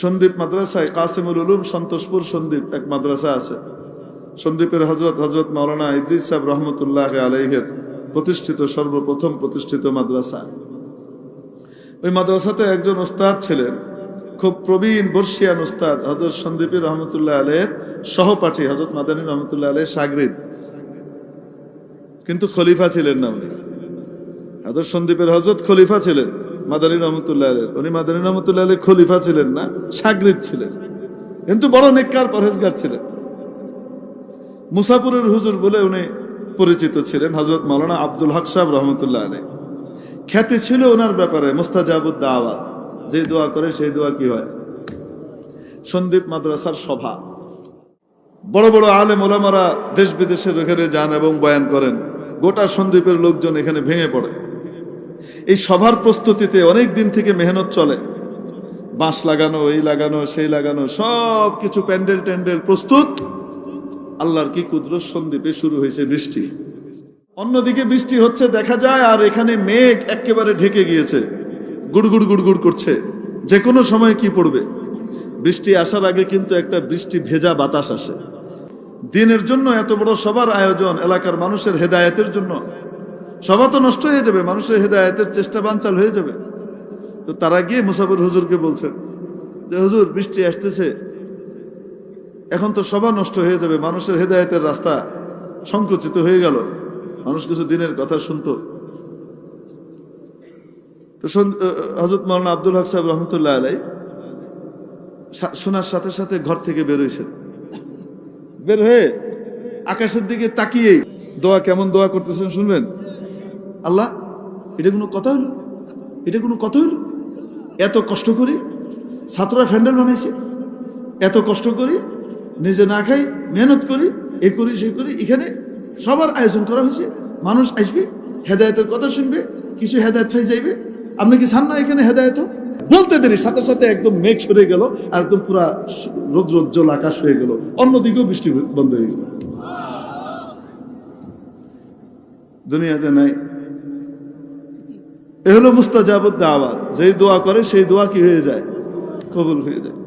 সন্দীপ মাদ্রাসায় কাসিমুল উলুম সন্তোষপুর সন্দীপ এক মাদ্রাসা আছে। সন্দীপের হজরত হজরত মাওলানা ইদ্রিস সাহেব রহমতুল্লাহ আলাইহের প্রতিষ্ঠিত সর্বপ্রথম প্রতিষ্ঠিত মাদ্রাসা। ওই মাদ্রাসাতে একজন ওস্তাদ ছিলেন, খুব প্রবীণ বর্ষিয়ান ওস্তাদ হজরত সন্দীপী রহমতুল্লাহ আলের সহপাঠী হজরত মাদানী রহমতুল্লাহ আলের সাগরিদ। কিন্তু খলিফা ছিলেন না উনি। হজরত সন্দীপের হজরত খলিফা ছিলেন। মাদানী রহমতুল্লাহ উনি মাদানী রহমতুল্লাহ খলিফা ছিলেন না, সাগরিদ ছিলেন। কিন্তু বড় নেককার পরহেজগার ছিলেন। মুসাপুরের হুজুর বলে উনি পরিচিত ছিলেন হজরত মাওলানা আব্দুল হক সাহেব রহমতুল্লাহ আলী খ্যাতি ছিল ওনার ব্যাপারে, মুস্তাজাবুদ দাওয়াত। যে দোয়া করে সেই দোয়া কি হয়? সন্দীপ মাদ্রাসার সভা। বড় বড় আলে মোলামারা দেশ বিদেশের এখানে যান এবং বয়ান করেন। গোটা সন্দীপের লোকজন এখানে ভেঙে পড়ে। এই সভার প্রস্তুতিতে অনেক দিন থেকে মেহনত চলে। বাঁশ লাগানো, এই লাগানো, সেই লাগানো, সব কিছু প্যান্ডেল ট্যান্ডেল প্রস্তুত। আল্লাহর কি কুদরত সন্দীপে শুরু হয়েছে বৃষ্টি। অন্যদিকে বৃষ্টি হচ্ছে, দেখা যায়, আর এখানে মেঘ একেবারে ঢেকে গিয়েছে। গুড়গুড় গুড়গুড় করছে। যে কোনো সময় কি পড়বে? বৃষ্টি আসার আগে কিন্তু একটা বৃষ্টি ভেজা বাতাস আসে। দিনের জন্য এত বড় সবার আয়োজন এলাকার মানুষের হেদায়েতের জন্য। সভা তো নষ্ট হয়ে যাবে, মানুষের হেদায়েতের চেষ্টা বানচাল হয়ে যাবে। তো তারা গিয়ে মুসাফির হুজুরকে বলছেন যে, হুজুর, বৃষ্টি আসতেছে। এখন তো সভা নষ্ট হয়ে যাবে, মানুষের হেদায়েতের রাস্তা সংকুচিত হয়ে গেল। মানুষ কিছু দিনের কথা শুনতো। তো হজরত মৌলানা আব্দুল হক সাহেব রহমতুল্লাহ আলাই শোনার সাথে সাথে ঘর থেকে বের হয়েছেন বের হয়ে আকাশের দিকে তাকিয়েই দোয়া কেমন দোয়া করতেছেন শুনবেন? আল্লাহ, এটা কোনো কথা হলো? এটা কোনো কথা হলো? এত কষ্ট করি ছাত্ররা ফ্যান্ডেল বানাইছে, এত কষ্ট করি নিজে না খাই, মেহনত করি, এ করি, সে করি, এখানে সবার আয়োজন করা হয়েছে। মানুষ আসবে, হেদায়তের কথা শুনবে, কিছু হেদায়ত হয়ে যাইবে। আপনি কি চান না এখানে হেদায়ত? বলতে দেরি, সাথে সাথে একদম মেঘ সরে গেল আর একদম পুরা রৌদ্রোজ্জ্বল আকাশ হয়ে গেল। অন্যদিকেও বৃষ্টি বন্ধ হয়ে গেল। দুনিয়াতে নাই। এ হলো মুস্তাজাবুদ দাওয়াত। যেই দোয়া করে সেই দোয়া কি হয়ে যায়? কবুল হয়ে যায়।